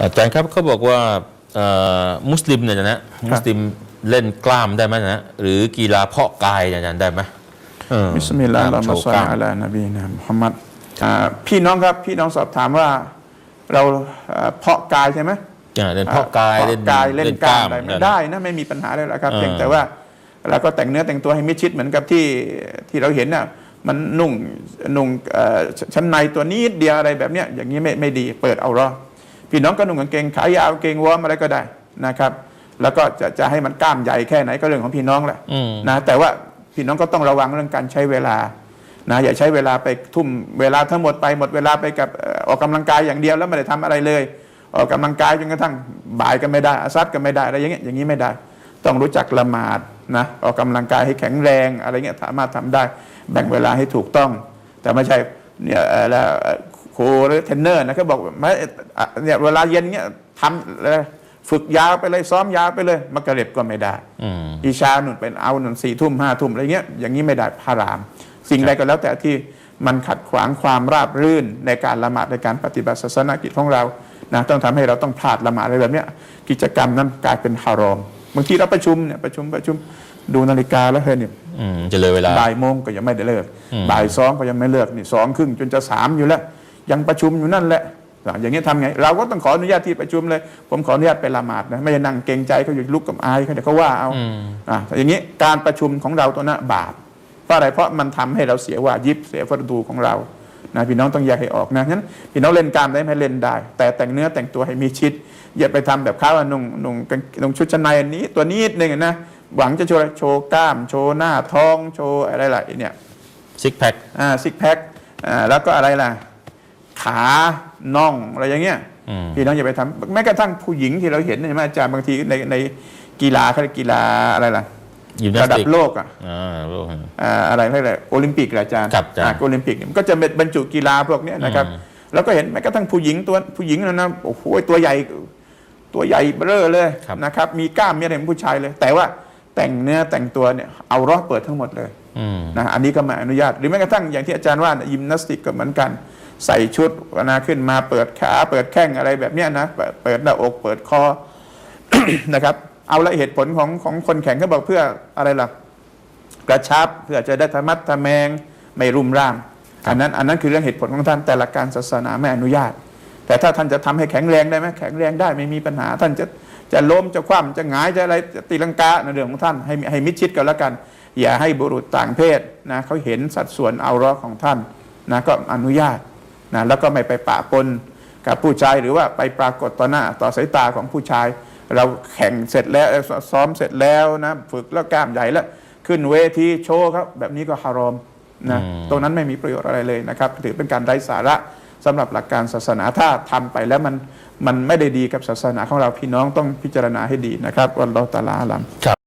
อาจารย์ครับเขาบอกว่าเอ่อมุสลิมเนี่ยนะมุสลิมเล่นกล้ามได้ไหมนะหรือกีฬาเพาะกายเนี่ยอาจารย์ได้ไหมเออบิสมิลลาฮิรกเราะมห์มาโชศ็อลว์กล้ามอะลานบีนะมุฮัมมัดอ่าพี่น้องครับพี่น้องสอบถามว่าเราเอ่อเพาะกายใช่ไหมอ่าเล่นเพาะกายเพาะเล่นกายเล่นกล้ามได้ไหมเนี่ยนะได้นะไม่มีปัญหาเลยละครับเออเพียงแต่ว่าเราก็แต่งเนื้อแต่งตัวให้มิดชิดเหมือนกับที่ที่เราเห็นน่ะมันนุ่งนุ่งเอ่อชั้นในตัวนี้เดียวอะไรแบบเนี้ยอย่างนี้ไม่ไม่ดีเปิดเอารอ พี่น้องก็นุ่งกางเกงขายาวกางเกงวอร์มอะไรก็ได้นะครับ แล้วก็จะจะให้มันกล้ามใหญ่แค่ไหนก็เรื่องของพี่น้องแหละอืมนะแต่ว่าพี่น้องก็ต้องระวังเรื่องการใช้เวลานะอย่าใช้เวลาไปทุ่มเวลาทั้งหมดไปหมดเวลาไปกับเอ่อออกกำลังกายอย่างเดียวแล้วไม่ได้ทำอะไรเลย ออกกำลังกายจนกระทั่งบ่ายก็ไม่ได้อาซัดก็ไม่ได้อะไรอย่างเงี้ยอย่างนี้ไม่ได้ ต้องรู้จักละหมาดนะออกกำลังกายให้แข็งแรงอะไรเงี้ยสามารถทำได้ แบ่งเวลาให้ถูกต้อง แต่ไม่ใช่เนี่ยเอ่อแล้วเอ่อ ครูหรือเทรนเนอร์นะเขาบอกไม่อะเนี่ยเวลาเย็นเงี้ยทำอะไรฝึกยาวไปเลยซ้อมยาวไปเลยมักกะเร็บก็ไม่ได้อืมอีชาหนุนเป็นเอาหนุนสี่ทุ่มห้าทุ่มอะไรเงี้ยอย่างนี้ไม่ได้พาราม สิ่งใดก็แล้วแต่ที่มันขัดขวางความราบรื่นในการละหมาดในการปฏิบัติศาสนกิจของเรานะต้องทำให้เราต้องพลาดละหมาดอะไรแบบเนี้ยกิจกรรมนั้นกลายเป็นฮารอมบางทีเราประชุมเนี่ยประชุมประชุมดูนาฬิกาแล้วเฮ้ยเนี่ยอืมจะเลยเวลาบ่ายโมงก็ยังไม่ได้เลิกอืมบ่ายสองก็ยังไม่เลิกนี่สองครึ่งจนจะสามอยู่แล้ว ยังประชุมอยู่นั่นแหละอย่างนี้ยทำไง เราก็ต้องขออนุญาตที่ประชุมเลย ผมขออนุญาตไปละหมาดนะไม่ได้นั่งเกรงใจเขาอยู่ลุกกับอายเขาเดี๋ยวเขาว่าเอาอืมอะแต่อย่างนี้การประชุมของเราตัวนั้นบาปเพราะอะไรเพราะมันทำให้เราเสียว่ายิบเสียฟัดูของเรานะพี่น้องต้องแยกให้ออกนะงั้นพี่น้องเล่นกล้ามได้ไหมเล่นได้ แต่แต่งเนื้อแต่งตัวให้มีชิด อย่าไปทำแบบเขาว่านุ่งนุ่งกางนุ่งชุดชั้นในอันนี้ ตัวนี้นิดนึงนะหวังจะโชว์โชว์กล้าม โชว์หน้าท้องโชว์อะไรหลายเนี่ยซิกแพคอ่าซิกแพคอ่าแล้วก็อะไรล่ะ ขาน่องอะไรอย่างเงี้ยอืมพี่น้องอย่าไปทำแม้กระทั่งผู้หญิงที่เราเห็นเนี่ยใช่ไหมอาจารย์บางทีในในกีฬาเขาเรียกกีฬาอะไรล่ะยิมนาสระดัติบกโลกอะอ่าโลกอ่าอะไรเรียกอะไรโอลิมปิกเหรออาจารย์ครับอาจารย์อ่โอลิมปิกเนี่ยมันก็จะเป็นบรรจุกีฬาพวกเนี้ยนะครับอืมแล้วก็เห็นแม้กระทั่งผู้หญิงตัวผู้หญิงนะนะโอ้โหตัวใหญ่ตัวใหญ่เบ้อเลยนะครับ มีกล้ามมีอะไรเหมือนผู้ชายเลย แต่ว่าแต่งเนื้อแต่งตัวเนี่ยเอารอเปิดทั้งหมดเลยอืมนะอันนี้ก็ไมาอนุญาต หรือแม้กระทั่งอย่างที่อาจารย์ว่านะยิมนาสติกก็เหมือนกัน ใส่ชุดนะขึ้นมาเปิดขาเปิดแข้งอะไรแบบเนี้ยนะเปิดเปิดหน้าอกเปิดคอนะครับ เอาละเหตุผลของของคนแข่งเขาบอกเพื่ออะไรล่ะกระชับเพื่อจะได้ธรรมัดทะแมงไม่รุมร่ามอันนั้นอันนั้นคือเรื่องเหตุผลของท่านแต่ละการศาสนาไม่อนุญาต แต่ถ้าท่านจะทำให้แข็งแรงได้ไหมแข็งแรงได้ไม่มีปัญหา ท่านจะจะล้มจะคว่ำจะหงายจะอะไรจะตีลังกาในเรื่องของท่านให้ให้มิดชิดกันแล้วกัน อย่าให้บุรุษต่างเพศนะเขาเห็นสัดส่วนเอาเรอของท่านนะก็อนุญาต นะแล้วก็ไม่ไปปะปนกับผู้ชายหรือว่าไปปรากฏต่อหน้าต่อสายตาของผู้ชาย เราแข่งเสร็จแล้วซ้อมเสร็จแล้วนะฝึกแล้วกล้ามใหญ่แล้วขึ้นเวทีโชว์ครับแบบนี้ก็ฮารอมนะอืมตรงนั้นไม่มีประโยชน์อะไรเลยนะครับ ถือเป็นการไร้สาระสำหรับหลักการศาสนาถ้าทำไปแล้วมันมันไม่ได้ดีกับศาสนาของเราพี่น้องต้องพิจารณาให้ดีนะครับวันเราตะลาอาลัมครับ